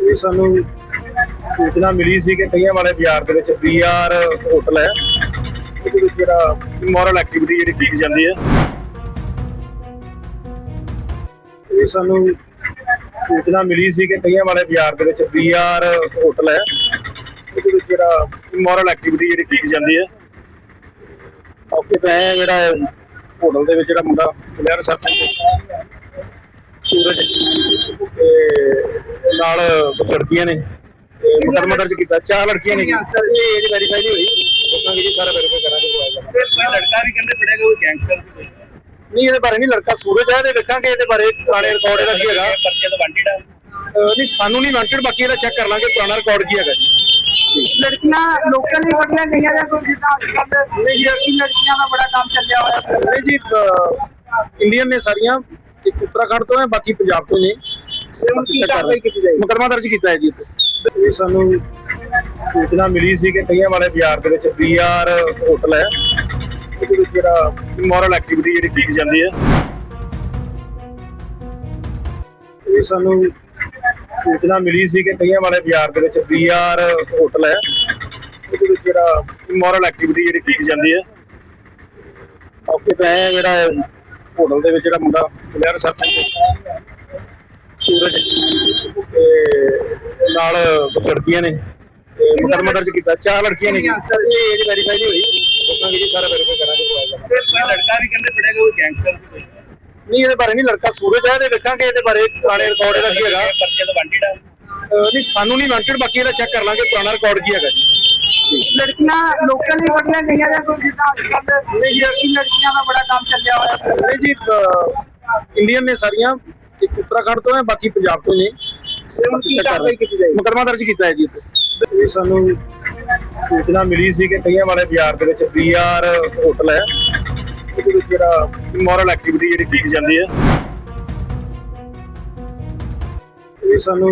ਇਹ ਸਾਨੂੰ ਸੂਚਨਾ ਮਿਲੀ ਸੀ ਕਿ ਕਈਆਂ ਵਾਲੇ ਬਾਜ਼ਾਰ ਦੇ ਵਿੱਚ ਬੀਆਰ ਹੋਟਲ ਹੈ। ਇਹਦੇ ਵਿੱਚ ਜਿਹੜਾ ਮੋਰਲ ਐਕਟੀਵਿਟੀ ਜਿਹੜੀ ਕੀਤੀ ਜਾਂਦੀ ਹੈ। ਇਹ ਸਾਨੂੰ ਸੂਚਨਾ ਮਿਲੀ ਸੀ ਕਿ ਕਈਆਂ ਵਾਲੇ ਬਾਜ਼ਾਰ ਦੇ ਵਿੱਚ ਬੀਆਰ ਹੋਟਲ ਹੈ। ਇਹਦੇ ਵਿੱਚ ਜਿਹੜਾ ਮੋਰਲ ਐਕਟੀਵਿਟੀ ਜਿਹੜੀ ਕੀਤੀ ਜਾਂਦੀ ਹੈ। ਓਕੇ ਤਾਂ ਇਹ ਜਿਹੜਾ ਹੋਟਲ ਦੇ ਵਿੱਚ ਜਿਹੜਾ ਮੁੰਡਾ ਪਲੇਅਰ ਰਿਸੈਪਸ਼ਨ ਸੂਰਜ। ਤੇ ਨਾਲ ਕੁਝ ਲੜਕੀਆਂ ਨੇ ਮੁਕੱਦਮਾ ਦਰਜ ਕੀਤਾ। ਚਾਰ ਲੜਕੀਆਂ ਨੇ ਜੀ। ਇਹ ਵੈਰੀਫਾਈ ਨਹੀਂ ਹੋਈ ਦੱਸਾਂਗੇ ਜੀ ਸਾਰਾ ਵੈਰੀਫਾਈ ਕਰਾਂਗੇ ਲੜਕਾ ਵੀ ਕਹਿੰਦੇ ਫੜਿਆ ਕੋਈ ਗੈਂਗਸਟਰ ਸੀ ਕੋਈ? ਨਹੀਂ ਇਹਦੇ ਬਾਰੇ ਨਹੀਂ ਲੜਕਾ ਸੂਰਜ ਹੈ ਇਹਦੇ ਵੇਖਾਂਗੇ ਇਹਦੇ ਬਾਰੇ ਪੁਰਾਣੇ ਰਿਕਾਰਡ ਇਹਦਾ ਕੀ ਹੈਗਾ। ਪਰਚੇ ਤੋਂ ਵਾਂਟਿਡ ਆ। ਅਹ ਨਹੀਂ ਸਾਨੂੰ ਨਹੀਂ ਵਾਂਟਡ ਬਾਕੀ ਇਹਦਾ ਚੈੱਕ ਕਰ ਲਾਂਗੇ ਪੁਰਾਣਾ ਰਿਕਾਰਡ ਕੀ ਹੈਗਾ ਜੀ। ਲੜਕੀਆਂ ਲੋਕਲ ਹੀ ਬੜੀਆਂ ਗਈਆਂ ਜਾਂ ਕੋਈ ਜਿੱਦਾਂ ਅੱਜ ਕੱਲ੍ਹ ਲੜਕੀਆਂ ਦਾ ਬੜਾ ਕੰਮ ਚੱਲਿਆ ਹੋਇਆ। ਹੈ ਨਹੀਂ ਜੀ ਇੰਡੀਅਨ ਨੇ ਸਾਰੀਆਂ ਇੱਕ ਉੱਤਰਾਖੰਡ ਤੋਂ ਹੈ ਬਾਕੀ ਪੰਜਾਬ ਤੋਂ ਨੇ। ਮੁਕੱਦਮਾ ਦਰਜ ਕੀਤਾ ਹੈ ਜੀ ਇਹ ਸਾਨੂੰ ਸੂਚਨਾ ਮਿਲੀ ਸੀ ਕਿ ਕਈਆਂ ਵਾਲੇ ਬਾਜ਼ਾਰ ਦੇ ਵਿੱਚ ਬੀਆਰ ਹੋਟਲ ਹੈ। ਇਹਦੇ ਵਿੱਚ ਜਿਹੜਾ ਮੋਰਲ ਐਕਟੀਵਿਟੀ ਜਿਹੜੀ ਕੀਤੀ ਜਾਂਦੀ ਹੈ। ਇਹ ਸਾਨੂੰ ਸੂਚਨਾ ਮਿਲੀ ਸੀ ਕਿ ਕਈਆਂ ਵਾਲੇ ਬਾਜ਼ਾਰ ਦੇ ਵਿੱਚ ਬੀਆਰ ਹੋਟਲ ਹੈ। ਇਹਦੇ ਵਿੱਚ ਜਿਹੜਾ ਮੋਰਲ ਐਕਟੀਵਿਟੀ ਜਿਹੜੀ ਕੀਤੀ ਜਾਂਦੀ ਹੈ। ਓਕੇ ਤਾਂ ਜਿਹੜਾ ਹੋਟਲ ਦੇ ਵਿੱਚ ਜਿਹੜਾ ਮੁੰਡਾ ਪਲੇਅਰ ਰਿਸੈਪਸ਼ਨ ਸੂਰਜ। ਤੇ ਨਾਲ ਕੁਝ ਲੜਕੀਆਂ ਨੇ। ਤੇ ਮੁਕੱਦਮਾ ਦਰਜ ਕੀਤਾ। ਚਾਰ ਲੜਕੀਆਂ ਨੇ ਜੀ। ਇਹ ਵੈਰੀਫਾਈ ਨਹੀਂ ਹੋਈ ਦੱਸਾਂਗੇ ਜੀ ਸਾਰਾ ਵੈਰੀਫਾਈ ਕਰਾਂਗੇ ਲੜਕਾ ਵੀ ਕਹਿੰਦੇ ਫੜਿਆ ਕੋਈ ਗੈਂਗਸਟਰ ਸੀ ਕੋਈ? ਨਹੀਂ ਇਹਦੇ ਬਾਰੇ ਨਹੀਂ ਲੜਕਾ ਸੂਰਜ ਹੈ ਇਹਦੇ ਵੇਖਾਂਗੇ ਇਹਦੇ ਬਾਰੇ ਪੁਰਾਣੇ ਰਿਕਾਰਡ ਇਹਦਾ ਕੀ ਹੈਗਾ। ਪਰਚੇ ਤੋਂ ਵਾਂਟਿਡ ਆ। ਨਹੀਂ ਸਾਨੂੰ ਨਹੀਂ ਵਾਂਟਡ ਬਾਕੀ ਇਹਦਾ ਚੈੱਕ ਕਰ ਲਾਂਗੇ ਪੁਰਾਣਾ ਰਿਕਾਰਡ ਕੀ ਹੈਗਾ ਜੀ। ਲੜਕੀਆਂ ਲੋਕਲ ਹੀ ਬੜੀਆਂ ਗਈਆਂ ਜਾਂ ਕੋਈ ਜਿੱਦਾਂ ਅੱਜ ਕੱਲ੍ਹ ਵਿਦੇਸ਼ੀ ਲੜਕੀਆਂ ਦਾ ਬੜਾ ਕੰਮ ਚੱਲਿਆ ਹੋਇਆ। ਹੈ ਨਹੀਂ ਜੀ ਇੰਡੀਅਨ ਨੇ ਸਾਰੀਆਂ ਉੱਤਰਾਖੰਡ ਤੋਂ ਹੈ ਬਾਕੀ ਪੰਜਾਬ ਤੋਂ ਨੇ? ਮੁਕੱਦਮਾ ਦਰਜ ਕੀਤਾ ਹੈ ਜੀ ਇਹ ਸਾਨੂੰ ਸੂਚਨਾ ਮਿਲੀ ਸੀ ਕਿ ਕਈਆਂ ਵਾਲੇ ਬਾਜ਼ਾਰ ਦੇ ਵਿੱਚ ਬੀਆਰ ਹੋਟਲ ਹੈ। ਇਹਦੇ ਵਿੱਚ ਜਿਹੜਾ ਮੋਰਲ ਐਕਟੀਵਿਟੀ ਜਿਹੜੀ ਕੀਤੀ ਜਾਂਦੀ ਹੈ। ਇਹ ਸਾਨੂੰ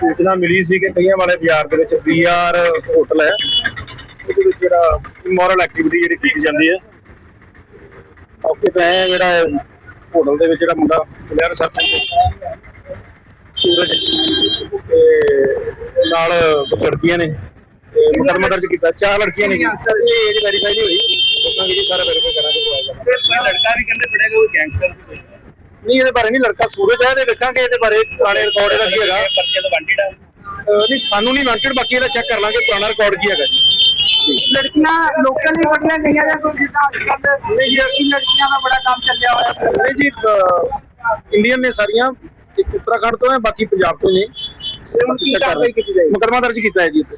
ਸੂਚਨਾ ਮਿਲੀ ਸੀ ਕਿ ਕਈਆਂ ਵਾਲੇ ਬਾਜ਼ਾਰ ਦੇ ਵਿੱਚ ਬੀਆਰ ਹੋਟਲ ਹੈ। ਇਹਦੇ ਵਿੱਚ ਜਿਹੜਾ ਮੋਰਲ ਐਕਟੀਵਿਟੀ ਜਿਹੜੀ ਕੀਤੀ ਜਾਂਦੀ ਹੈ। ਓਕੇ ਤਾਂ ਜਿਹੜਾ ਹੋਟਲ ਦੇ ਵਿੱਚ ਜਿਹੜਾ ਮੁੰਡਾ ਪਲੇਅਰ ਰਿਸੈਪਸ਼ਨ ਸੂਰਜ। ਤੇ ਨਾਲ ਕੁਝ ਲੜਕੀਆਂ ਨੇ। ਤੇ ਮੁਕੱਦਮਾ ਦਰਜ ਕੀਤਾ। ਚਾਰ ਲੜਕੀਆਂ ਨੇ। ਇਹ ਵੈਰੀਫਾਈ ਨਹੀਂ ਹੋਈ। ਦੱਸਾਂਗੇ ਜੀ ਸਾਰਾ ਵੈਰੀਫਾਈ ਕਰਾਂਗੇ। ਲੜਕਾ ਵੀ ਕਹਿੰਦੇ ਫੜਿਆ ਕੋਈ ਗੈਂਗਸਟਰ ਸੀ ਕੋਈ। ਨਹੀਂ ਇਹਦੇ ਬਾਰੇ ਨਹੀਂ ਲੜਕਾ। ਸੂਰਜ ਹੈ ਇਹਦੇ ਵੇਖਾਂਗੇ ਇਹਦੇ ਬਾਰੇ ਪੁਰਾਣੇ ਰਿਕਾਰਡ ਇਹਦਾ ਕੀ ਹੈਗਾ। ਪਰਚੇ ਤੋਂ ਵਾਂਟਿਡ ਆ ਨਹੀਂ ਸਾਨੂੰ ਨਹੀਂ ਵਾਂਟਡ ਬਾਕੀ ਇਹਦਾ ਚੈੱਕ ਕਰ ਲਾਂਗੇ। ਪੁਰਾਣਾ ਰਿਕਾਰਡ ਕੀ ਹੈਗਾ ਜੀ। ਲੜਕੀਆਂ ਲੋਕਲ ਹੀ ਬੜੀਆਂ ਗਈਆਂ ਜਾਂ ਕੋਈ ਜਿੱਦਾਂ ਅੱਜ ਕੱਲ੍ਹ ਵਿਦੇਸ਼ੀ ਲੜਕੀਆਂ ਦਾ ਬੜਾ ਕੰਮ ਚੱਲਿਆ ਹੋਇਆ। ਹੈ ਨਹੀਂ ਜੀ ਇੰਡੀਅਨ ਨੇ ਸਾਰੀਆਂ ਇੱਕ ਉੱਤਰਾਖੰਡ ਤੋਂ ਹੈ ਬਾਕੀ ਪੰਜਾਬ ਤੋਂ ਨੇ? ਮੁਕੱਦਮਾ ਦਰਜ ਕੀਤਾ ਹੈ ਜੀ ਇੱਥੇ।